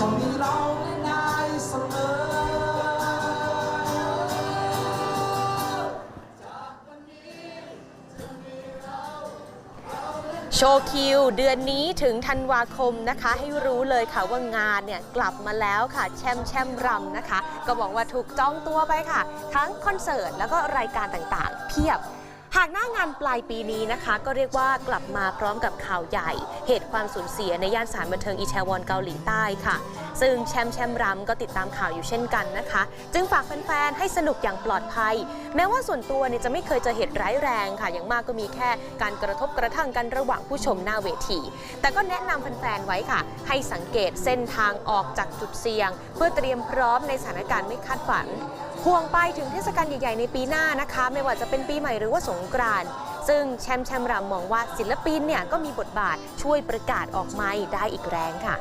จะมีเราและนายเสมอ โชว์คิวเดือนนี้ถึงธันวาคมนะคะ ให้รู้เลยค่ะว่างานเนี่ยกลับมาแล้วค่ะ แชมแชมรำนะคะ ก็บอกว่าถูกจองตัวไปค่ะ ทั้งคอนเสิร์ตแล้วก็รายการต่างๆ เพียบ หากหน้างานปลายปีนี้นะคะ ก็เรียกว่ากลับมาพร้อมกับข่าวใหญ่ เหตุความสูญเสียในย่านสารบันเทิงอีแทวอนเกาหลีใต้ค่ะ ซึ่งแชมแชมรำก็ติดตามข่าวอยู่เช่นกันนะคะ จึงฝากแฟนๆให้สนุกอย่างปลอดภัย แม้ว่าส่วนตัวเนี่ยจะไม่เคยเจอเหตุร้ายแรงค่ะ อย่างมากก็มีแค่การกระทบกระทั่งกันระหว่างผู้ชมหน้าเวที แต่ก็แนะนำแฟนๆไว้ค่ะ ให้สังเกตเส้นทางออกจากจุดเสี่ยง เพื่อเตรียมพร้อมในสถานการณ์ไม่คาดฝัน ห่วงไปถึงเทศกาลใหญ่ ๆ ในปีหน้านะคะ ไม่ว่าจะเป็นปีใหม่หรือว่าสงกรานต์ซึ่งแชมป์แชมป์รำมองว่าศิลปินเนี่ยก็มีบทบาทช่วยประกาศออกไม้ได้อีกแรงค่ะ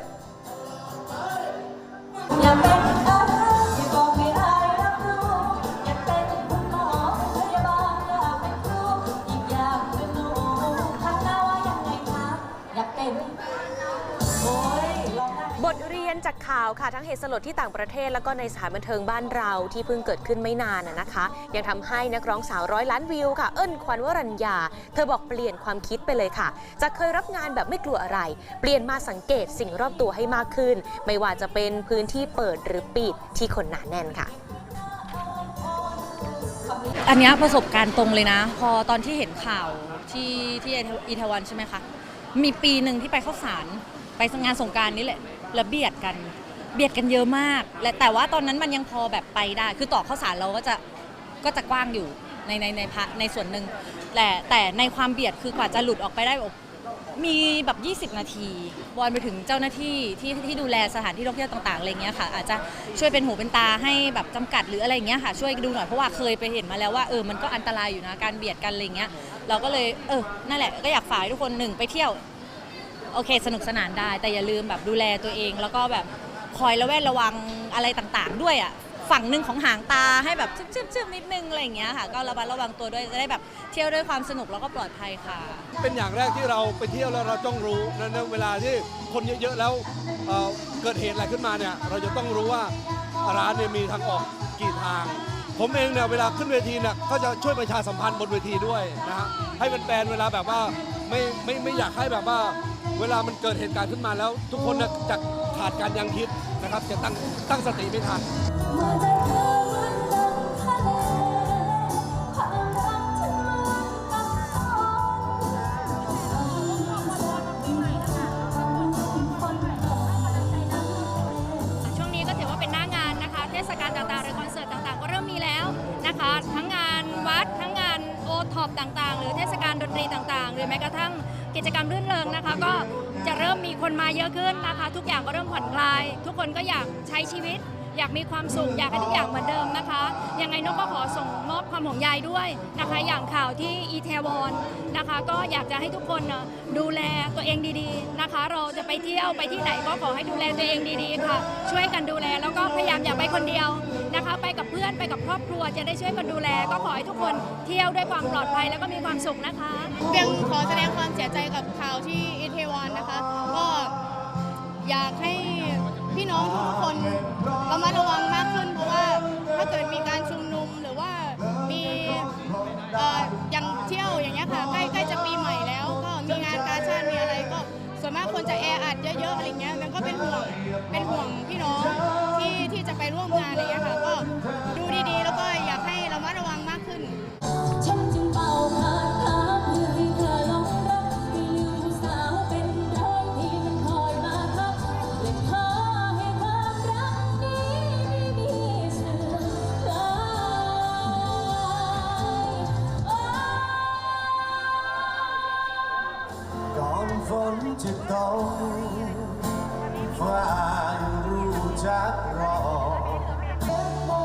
เรียนจากข่าวค่ะทั้งเหตุสลดที่ต่างประเทศแล้วก็ในสถานบันเทิงบ้านเราที่เพิ่งเกิดขึ้นไม่นานนะคะ ยังทำให้นักร้องสาวร้อยล้านวิวค่ะเอิ้นควันวรัญญา เธอบอกเปลี่ยนความคิดไปเลยค่ะจากเคยรับงานแบบไม่กลัวอะไร เปลี่ยนมาสังเกตสิ่งรอบตัวให้มากขึ้น ไม่ว่าจะเป็นพื้นที่เปิดหรือปิดที่คนหนาแน่นค่ะอันนี้ประสบการณ์ตรงเลยนะ พอตอนที่เห็นข่าวที่ที่อีทวันใช่ไหมคะมีปีหนึ่งที่ไปเข้าสาร ไปงานสงกรารนี่แหละแล้วเบียดกัน เบียดกันเยอะมาก และแต่ว่าตอนนั้นมันยังพอแบบไปได้ คือต่อข้าสารเราก็จะก็จะกว้างอยู่ในในในพระในส่วนหนึ่งแต่แต่ในความเบียดคือกว่าจะหลุดออกไปได้แบบมีแบบ 20 นาทีวอนไปถึงเจ้าหน้าที่ที่ที่ดูแลสถานที่ท่องเที่ยวต่างๆอะไรเงี้ยค่ะ อาจจะช่วยเป็นหูเป็นตาให้แบบจำกัดหรืออะไรเงี้ยค่ะ ช่วยดูหน่อยเพราะว่าเคยไปเห็นมาแล้วว่าเออมันก็อันตรายอยู่นะการเบียดกันอะไรเงี้ยเราก็เลยเออนั่นแหละก็อยากฝากให้ทุกคนหนึ่งไปเที่ยว โอเค สนุกสนานได้ แต่อย่าลืมแบบดูแลตัวเอง แล้วก็แบบคอยระแวดระวังอะไรต่างๆ ด้วยอะฝั่งหนึ่งของหางตาให้แบบชึบๆๆนิดนึงอะไรอย่างเงี้ยค่ะ ก็ระมัดระวังตัวด้วยจะได้แบบเที่ยวด้วยความสนุกแล้วก็ปลอดภัยค่ะ เป็นอย่างแรกที่เราไปเที่ยวแล้วเราต้องรู้นะในเวลาที่คนเยอะๆแล้วเอ่อเกิดเหตุอะไรขึ้นมาเนี่ยเราจะต้องรู้ว่าร้านเนี่ยมีทางออกกี่ทาง ผมเองเนี่ยเวลาขึ้นเวทีเนี่ยก็จะช่วยประชาสัมพันธ์บนเวทีด้วยนะฮะให้แฟนๆเวลาแบบว่าไม่ไม่ไม่อยากให้แบบว่า เวลามันเกิดเหตุการณ์ขึ้นมาแล้ว ทุกคนนี่ยจะขาดการยังคิดนะครับ จะตั้งตั้งสติไม่ทันช่วงนี้ก็ถือว่าเป็นหน้างานนะคะ เทศกาลต่างๆ หรือคอนเสิร์ตต่างๆ ก็เริ่มมีแล้วนะคะ ทั้งงานวัด ทั้งงานโอท็อปต่างๆ หรือเทศกาลดนตรีต่างๆ หรือแม้กระทั่ง กิจกรรมรื่นเริงนะคะ ก็จะเริ่มมีคนมาเยอะขึ้นนะคะ ทุกอย่างก็เริ่มผ่อนคลาย ทุกคนก็อยากใช้ชีวิต อยากมีความสุขอยากให้ทุกอย่างเหมือนเดิมนะคะ ยังไงนกก็ขอส่งมอบความห่วงใยด้วยนะคะ อย่างข่าวที่อีเทวอนนะคะ ก็อยากจะให้ทุกคนดูแลตัวเองดีๆนะคะ เราจะไปเที่ยวไปที่ไหนก็ขอให้ดูแลตัวเองดีๆค่ะ ช่วยกันดูแลแล้วก็พยายามอย่าไปคนเดียว นะคะ ไปกับเพื่อนไปกับครอบครัวจะได้ช่วยกันดูแล ก็ขอให้ทุกคนเที่ยวด้วยความปลอดภัยแล้วก็มีความสุขนะคะเพียงขอแสดงความเสียใจกับข่าวที่อิตาลีนะคะ ก็อยากให้พี่น้องทุกคนระมัดระวังมากขึ้น เพราะว่าถ้าเกิดมีการชุมนุมหรือว่ามีอย่างเที่ยวอย่างเงี้ยค่ะใกล้ใกล้จะปีใหม่แล้ว ก็มีงานการชาติมีอะไรก็ส่วนมากคนจะแออัดเยอะๆอะไรเงี้ยมันก็เป็นห่วงเป็นห่วงพี่น้อง จะตกฟ้ารู้จักรอเป็นอ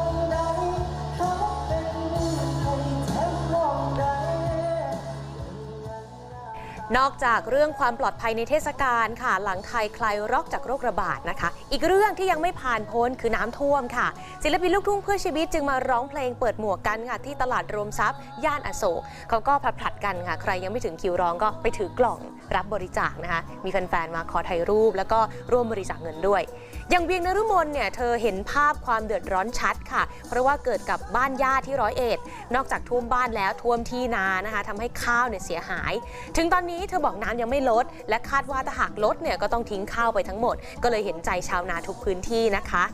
นอกจากเรื่องความปลอดภัยในเทศกาลค่ะ หลังไทยคลายร็อกจากโรคระบาดนะคะ อีกเรื่องที่ยังไม่ผ่านพ้นคือน้ำท่วมค่ะ ศิลปินลูกทุ่งเพื่อชีวิตจึงมาร้องเพลงเปิดหมวกกันค่ะที่ตลาดรวมทรัพย์ ย่านอโศกเขาก็ผลัดผลัดกันค่ะ ใครยังไม่ถึงคิวร้องก็ไปถือกล่องรับบริจาคนะคะ มีแฟนๆมาขอถ่ายรูป แล้วก็ร่วมบริจาคเงินด้วยอย่างเวียงนฤมลเนี่ยเธอเห็นภาพความเดือดร้อนชัดค่ะ เพราะว่าเกิดกับบ้านญาติที่ร้อยเอ็ดนอกจากท่วมบ้านแล้วท่วมที่นานะคะทำให้ข้าวเนี่ยเสียหาย ถึงตอนนี้เธอบอกน้ำยังไม่ลด และคาดว่าถ้าหากลดเนี่ยก็ต้องทิ้งข้าวไปทั้งหมด ก็เลยเห็นใจชาวนาทุกพื้นที่นะคะ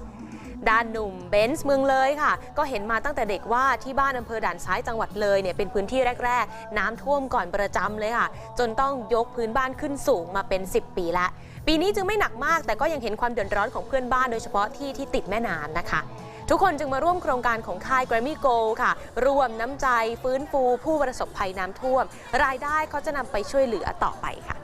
ด้านหนุ่มเบนซ์เมืองเลยค่ะ ก็เห็นมาตั้งแต่เด็กว่าที่บ้านอำเภอด่านซ้ายจังหวัดเลยเนี่ยเป็นพื้นที่แรก ๆ น้ำท่วมก่อนประจำเลยค่ะ จนต้องยกพื้นบ้านขึ้นสูงมาเป็น 10 ปีล้วปีนี้จึงไม่หนักมากแต่ก็ยังเห็นความเดือดร้อนของเพื่อนบ้านโดยเฉพาะที่ที่ติดแม่น้ำนะคะทุกคนจึงมาร่วมโครงการของค่าย Grammy Go ค่ะ รวมน้ำใจฟื้นฟูผู้ประสบภัยน้ำท่วม รายได้เขาจะนำไปช่วยเหลือต่อไปค่ะ